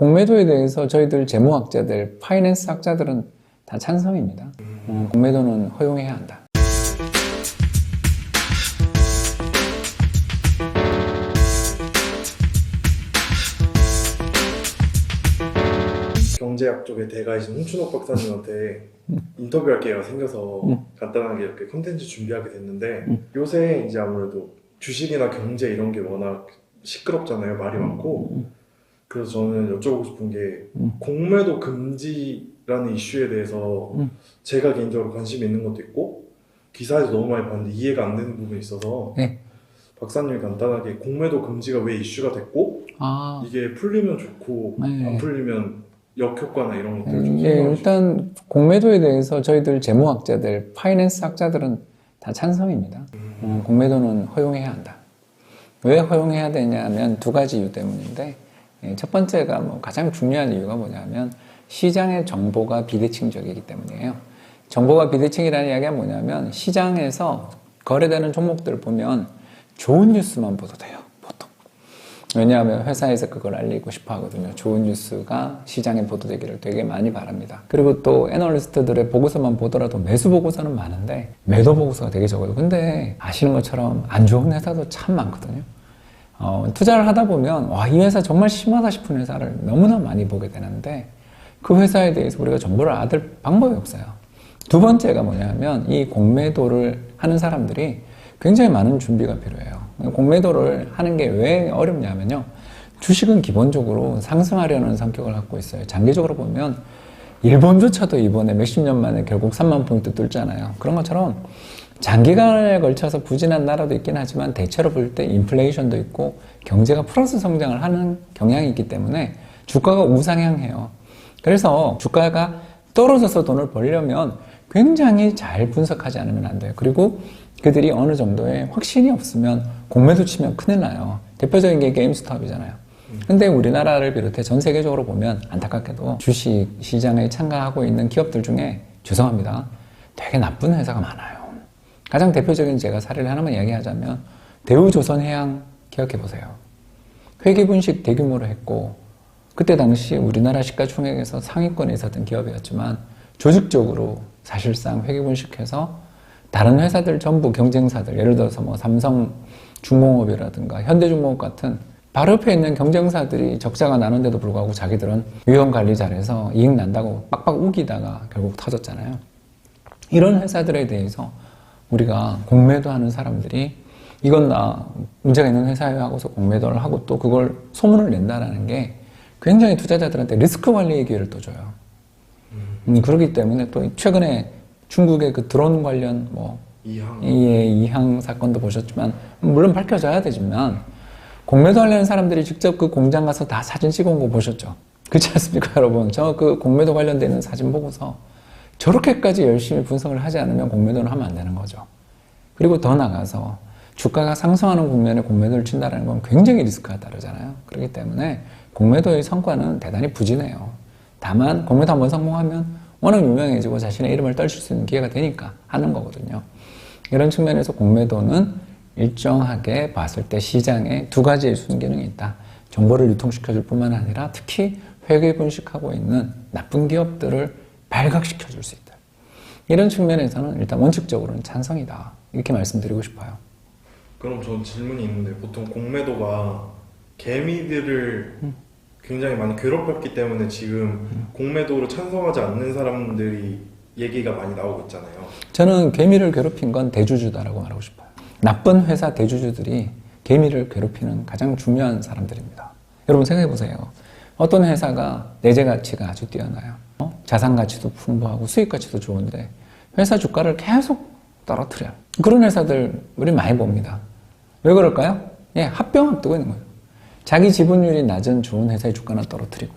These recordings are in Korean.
공매도에 대해서 저희들 재무학자들, 파이낸스 학자들은 다 찬성입니다. 어, 공매도는 허용해야 한다. 경제학 쪽의 대가이신 홍춘옥 박사님한테 인터뷰할 기회가 생겨서 간단하게 이렇게 컨텐츠 준비하게 됐는데 요새 이제 아무래도 주식이나 경제 이런 게 워낙 시끄럽잖아요. 말이 많고 그래서 저는 여쭤보고 싶은 게 공매도 금지라는 이슈에 대해서 제가 개인적으로 관심이 있는 것도 있고 기사에서 너무 많이 봤는데 이해가 안 되는 부분이 있어서 네. 박사님이 간단하게 공매도 금지가 왜 이슈가 됐고 아, 이게 풀리면 좋고 네. 안 풀리면 역효과나 이런 것들 좀 음, 예, 설명해 주시죠. 일단 공매도에 대해서 저희들 재무학자들, 파이낸스 학자들은 다 찬성입니다. 어, 공매도는 허용해야 한다. 왜 허용해야 되냐면 두 가지 이유 때문인데 예, 첫 번째가 뭐 가장 중요한 이유가 뭐냐면 시장의 정보가 비대칭적이기 때문이에요. 정보가 비대칭이라는 이야기가 뭐냐면 시장에서 거래되는 종목들을 보면 좋은 뉴스만 보도돼요. 보통. 왜냐하면 회사에서 그걸 알리고 싶어 하거든요. 좋은 뉴스가 시장에 보도되기를 되게 많이 바랍니다. 그리고 또 애널리스트들의 보고서만 보더라도 매수 보고서는 많은데 매도 보고서가 되게 적어요. 근데 아시는 것처럼 안 좋은 회사도 참 많거든요. 어, 투자를 하다 보면 와, 이 회사 정말 심하다 싶은 회사를 너무나 많이 보게 되는데 그 회사에 대해서 우리가 정보를 얻을 방법이 없어요. 두 번째가 뭐냐면 이 공매도를 하는 사람들이 굉장히 많은 준비가 필요해요. 공매도를 하는 게 왜 어렵냐면요. 주식은 기본적으로 상승하려는 성격을 갖고 있어요. 장기적으로 보면 일본조차도 이번에 몇십 년 만에 결국 3만 포인트 뚫잖아요. 그런 것처럼 장기간에 걸쳐서 부진한 나라도 있긴 하지만 대체로 볼 때 인플레이션도 있고 경제가 플러스 성장을 하는 경향이 있기 때문에 주가가 우상향해요. 그래서 주가가 떨어져서 돈을 벌려면 굉장히 잘 분석하지 않으면 안 돼요. 그리고 그들이 어느 정도의 확신이 없으면 공매도 치면 큰일 나요. 대표적인 게 게임스톱이잖아요. 근데 우리나라를 비롯해 전 세계적으로 보면 안타깝게도 주식 시장에 참가하고 있는 기업들 중에 죄송합니다. 되게 나쁜 회사가 많아요. 가장 대표적인 제가 사례를 하나만 이야기하자면 대우조선해양 기억해 보세요. 회계분식 대규모로 했고 그때 당시 우리나라 시가총액에서 상위권에 있었던 기업이었지만 조직적으로 사실상 회계분식해서 다른 회사들 전부 경쟁사들 예를 들어서 뭐 삼성 중공업이라든가 현대중공업 같은 바로 옆에 있는 경쟁사들이 적자가 나는데도 불구하고 자기들은 위험 관리 잘해서 이익 난다고 빡빡 우기다가 결국 터졌잖아요. 이런 회사들에 대해서 우리가 공매도 하는 사람들이 이건 나 문제가 있는 회사예요 하고서 공매도를 하고 또 그걸 소문을 낸다라는 게 굉장히 투자자들한테 리스크 관리의 기회를 또 줘요. 음, 그렇기 때문에 또 최근에 중국의 그 드론 관련 뭐 이항 예, 이항 사건도 보셨지만 물론 밝혀져야 되지만 공매도 하려는 사람들이 직접 그 공장 가서 다 사진 찍어 온 거 보셨죠? 그렇지 않습니까, 여러분? 저 그 공매도 관련되는 사진 보고서 저렇게까지 열심히 분석을 하지 않으면 공매도를 하면 안 되는 거죠. 그리고 더 나가서 주가가 상승하는 국면에 공매도를 친다는 건 굉장히 리스크가 따르잖아요. 그렇기 때문에 공매도의 성과는 대단히 부진해요. 다만 공매도 한번 성공하면 워낙 유명해지고 자신의 이름을 떨칠 수 있는 기회가 되니까 하는 거거든요. 이런 측면에서 공매도는 일정하게 봤을 때 시장에 두 가지의 순기능이 있다. 정보를 유통시켜줄 뿐만 아니라 특히 회계 분식하고 있는 나쁜 기업들을 발각시켜 줄 수 있다. 이런 측면에서는 일단 원칙적으로는 찬성이다. 이렇게 말씀드리고 싶어요. 그럼 전 질문이 있는데 보통 공매도가 개미들을 굉장히 많이 괴롭혔기 때문에 지금 공매도로 찬성하지 않는 사람들이 얘기가 많이 나오고 있잖아요. 저는 개미를 괴롭힌 건 대주주다라고 말하고 싶어요. 나쁜 회사 대주주들이 개미를 괴롭히는 가장 중요한 사람들입니다. 여러분 생각해 보세요. 어떤 회사가 내재 가치가 아주 뛰어나요. 어? 자산 가치도 풍부하고 수익 가치도 좋은데 회사 주가를 계속 떨어뜨려요. 그런 회사들 우리 많이 봅니다. 왜 그럴까요? 예, 합병 앞두고 있는 거예요. 자기 지분율이 낮은 좋은 회사의 주가는 떨어뜨리고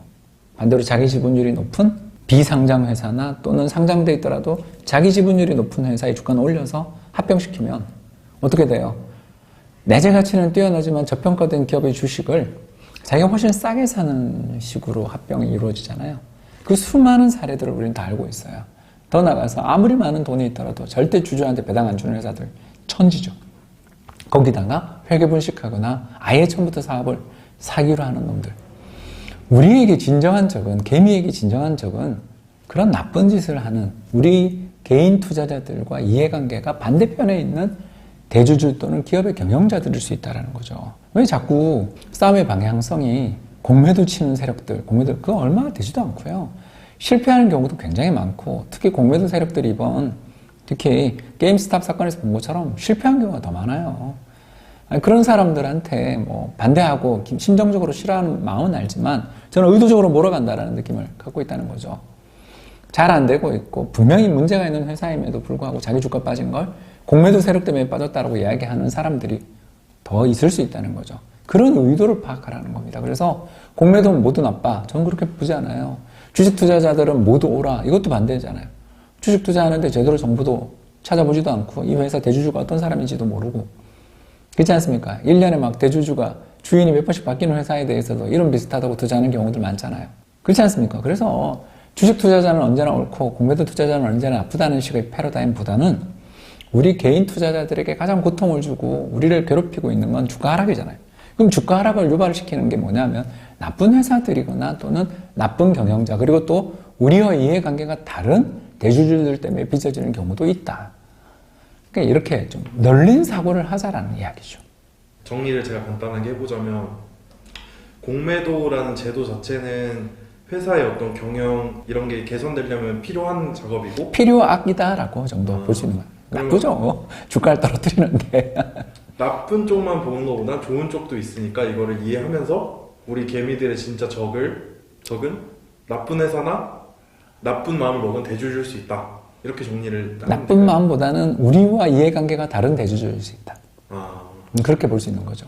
반대로 자기 지분율이 높은 비상장 회사나 또는 상장돼 있더라도 자기 지분율이 높은 회사의 주가는 올려서 합병시키면 어떻게 돼요? 내재 가치는 뛰어나지만 저평가된 기업의 주식을 자기가 훨씬 싸게 사는 식으로 합병이 이루어지잖아요. 그 수많은 사례들을 우리는 다 알고 있어요. 더 나가서 아무리 많은 돈이 있더라도 절대 주주한테 배당 안 주는 회사들 천지죠. 거기다가 회계 분식하거나 아예 처음부터 사업을 사기로 하는 놈들. 우리에게 진정한 적은 개미에게 진정한 적은 그런 나쁜 짓을 하는 우리 개인 투자자들과 이해관계가 반대편에 있는 대주주 또는 기업의 경영자들일 수 있다는 거죠. 왜 자꾸 싸움의 방향성이 공매도 치는 세력들, 공매도 그거 얼마 되지도 않고요. 실패하는 경우도 굉장히 많고 특히 공매도 세력들이 이번 특히 게임스탑 사건에서 본 것처럼 실패한 경우가 더 많아요. 그런 사람들한테 뭐 반대하고 기- 심정적으로 싫어하는 마음은 알지만 저는 의도적으로 몰아간다라는 느낌을 갖고 있다는 거죠. 잘 안 되고 있고 분명히 문제가 있는 회사임에도 불구하고 자기 주가 빠진 걸 공매도 세력 때문에 빠졌다라고 이야기하는 사람들이 더 있을 수 있다는 거죠. 그런 의도를 파악하라는 겁니다. 그래서 공매도는 모두 나빠. 저는 그렇게 보지 않아요. 주식 투자자들은 모두 오라. 이것도 반대잖아요. 주식 투자하는데 제대로 정보도 찾아보지도 않고 이 회사 대주주가 어떤 사람인지도 모르고 그렇지 않습니까? 1년에 막 대주주가 주인이 몇 번씩 바뀌는 회사에 대해서도 이런 비슷하다고 투자하는 경우들 많잖아요. 그렇지 않습니까? 그래서 주식 투자자는 언제나 옳고 공매도 투자자는 언제나 나쁘다는 식의 패러다임보다는 우리 개인 투자자들에게 가장 고통을 주고 우리를 괴롭히고 있는 건 주가 하락이잖아요. 그럼 주가 하락을 유발시키는 게 뭐냐면 나쁜 회사들이거나 또는 나쁜 경영자 그리고 또 우리와 이해관계가 다른 대주주들 때문에 빚어지는 경우도 있다. 그러니까 이렇게 좀 널린 사고를 하자라는 이야기죠. 정리를 제가 간단하게 해보자면 공매도라는 제도 자체는 회사의 어떤 경영 이런 게 개선되려면 필요한 작업이고 필요악이다라고 정도 음. 볼수 있는 거예요. 나쁘죠. 주가를 떨어뜨리는데. 나쁜 쪽만 보는 것보다 좋은 쪽도 있으니까 이거를 이해하면서 우리 개미들의 진짜 적을 적은 나쁜 회사나 나쁜 마음을 먹은 대주주일 수 있다 이렇게 정리를 나쁜 될까요? 마음보다는 우리와 이해관계가 다른 대주주일 수 있다. 아 그렇게 볼 수 있는 거죠.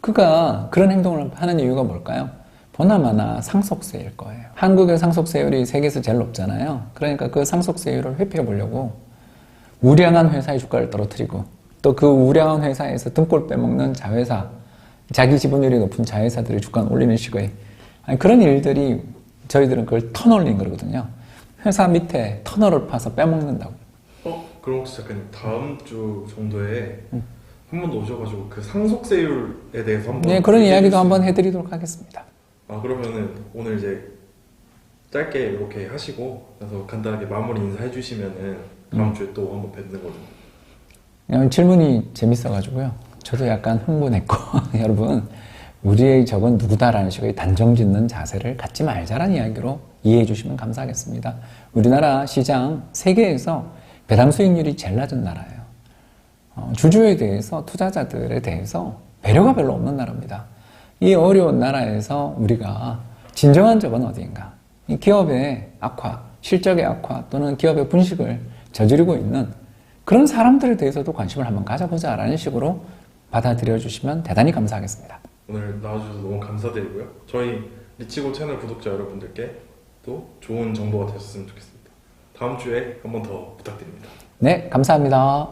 그가 그런 행동을 하는 이유가 뭘까요? 보나마나 상속세일 거예요. 한국의 상속세율이 세계에서 제일 높잖아요. 그러니까 그 상속세율을 회피해 보려고 우량한 회사의 주가를 떨어뜨리고 또 그 우량한 회사에서 등골 빼먹는 자회사, 자기 지분율이 높은 자회사들의 주가를 올리는 식의 그런 일들이 저희들은 그걸 터널링 그러거든요. 회사 밑에 터널을 파서 빼먹는다고. 어? 그럼 혹시 작가님 다음 주 정도에 한번 더 오셔가지고 그 상속세율에 대해서 한번 네, 그런 이야기도 한번 수 해드리도록 하겠습니다. 아 그러면은 오늘 이제 짧게 이렇게 하시고 그래서 간단하게 마무리 인사해 주시면은 다음 음. 주에 또 한번 뵙는 걸로. 그냥 질문이 재밌어가지고요. 저도 약간 흥분했고, 여러분, 우리의 적은 누구다라는 식의 단정 짓는 자세를 갖지 말자라는 이야기로 이해해 주시면 감사하겠습니다. 우리나라 시장 세계에서 배당 수익률이 제일 낮은 나라예요. 어, 주주에 대해서 투자자들에 대해서 배려가 별로 없는 나라입니다. 이 어려운 나라에서 우리가 진정한 적은 어디인가? 이 기업의 악화, 실적의 악화 또는 기업의 분식을 저지르고 있는 그런 사람들에 대해서도 관심을 한번 가져보자 라는 식으로 받아들여 주시면 대단히 감사하겠습니다. 오늘 나와주셔서 너무 감사드리고요. 저희 리치고 채널 구독자 여러분들께 또 좋은 정보가 되셨으면 좋겠습니다. 다음 주에 한 번 더 부탁드립니다. 네, 감사합니다.